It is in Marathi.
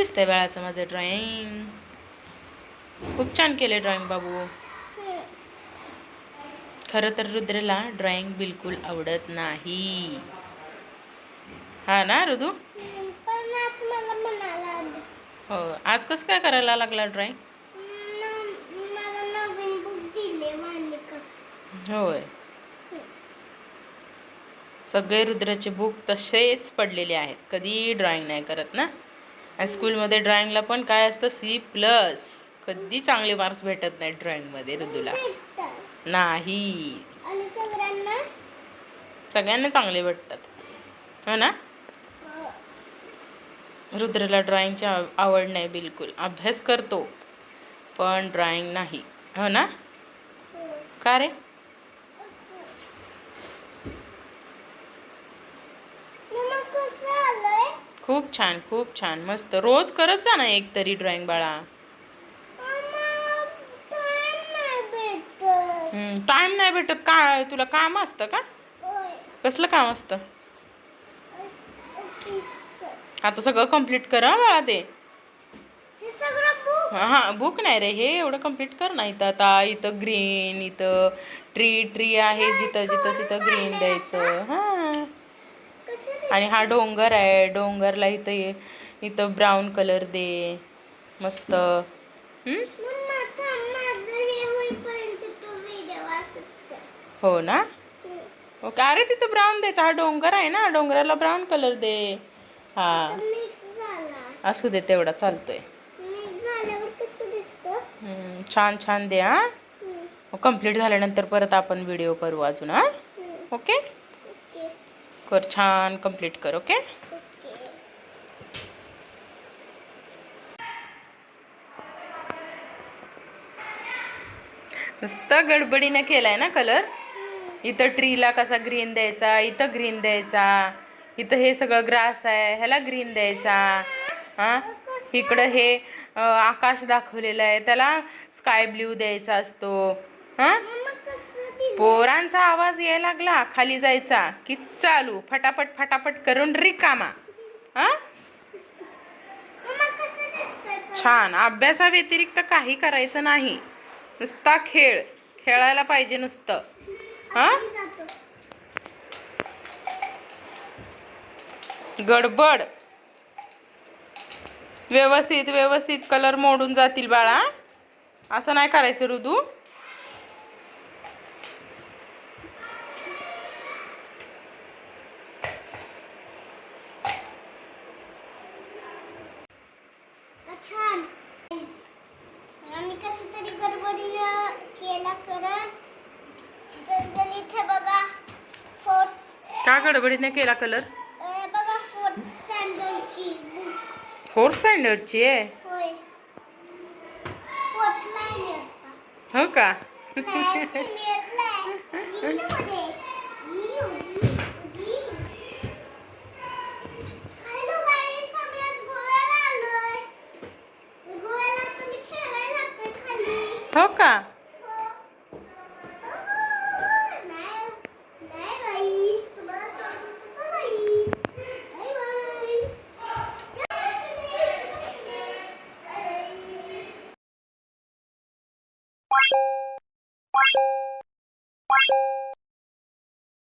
दिसतंय बाळाचं माझं ड्रॉइंग खूप छान केले ड्रॉइंग बाबू. खरं तर रुद्रला ड्रॉइंग बिलकुल आवडत नाही. हा ना रुदू? हो आज कसं काय करायला लागला ड्रॉइंग होय. सगळे रुद्राचे बुक तसेच पडलेले आहेत. कधी ड्रॉइंग नाही करत ना? स्कूलमध्ये ड्रॉइंगला पण काय असतं? सी प्लस कधी चांगले मार्क्स भेटत नाहीत ड्रॉइंगमध्ये भेटतात नाही. सगळ्यांना? चांगले भेटतात. हो ना? रुद्रला ड्रॉइंगची आव- आवड नाही बिलकुल. अभ्यास करतो पण ड्रॉइंग नाही. हो ना? अ, का रे? खूप छान खूप छान. मस्त. रोज करत जा ना एक तरी ड्रॉइंग बाळा. टाइम नाही भेटत. टाइम नाही भेटत. काय तुला काम असतं का? कसलं काम असतं. आता सगळं कंप्लीट कर बाळा ते. हे बुक नाही रे. हे एवढं कंप्लीट कर ना इथं. आता इथं ग्रीन इथं ट्री ट्री आहे. जिथं जिथं तिथं ग्रीन द्यायचं. हां? आणि हा डोंगर आहे. डोंगरला इथं ये. इथं ब्राऊन कलर दे. मस्त. हं? ना? ओके. अरे तिथं ब्राऊन द्यायचा. हा डोंगर आहे ना? डोंगराला ब्राऊन कलर दे. हा. असू दे तेवढा चालतोय. छान छान दे हा. हम्म, कंप्लीट झाल्यानंतर परत आपण व्हिडिओ करू अजून हा. ओके. कर छान कंप्लीट कर ओके नुसता नुसतं गडबडीनं केलाय ना कलर इथं ट्रीला कसा ग्रीन द्यायचा इथं ग्रीन द्यायचा इथं हे सगळं ग्रास आहे ह्याला ग्रीन द्यायचा हां? इकडं हे आकाश दाखवलेलं आहे त्याला स्काय ब्ल्यू द्यायचा असतो हां? पोरांचा आवाज यायला लागला खाली जायचा. की चालू? फटाफट फटाफट करून रिकामा. हां? पण? छान. अभ्यासाव्यतिरिक्त काही करायचं नाही. नुसता खेळ. खेळायला पाहिजे नुसतं. हां? गडबड. व्यवस्थित व्यवस्थित. कलर मोडून जातील बाळा. असं नाही करायचं ऋतू छान. आम्ही कसं तरी गडबडीनं केला करत जण इथे बघा फोर्ट का गडबडीने केला कलर बघा फोर्ट सँडलची बुक फोर्थ स्टँडर्डची आहे? होय. फोर्थ लाईन हो का? trocar.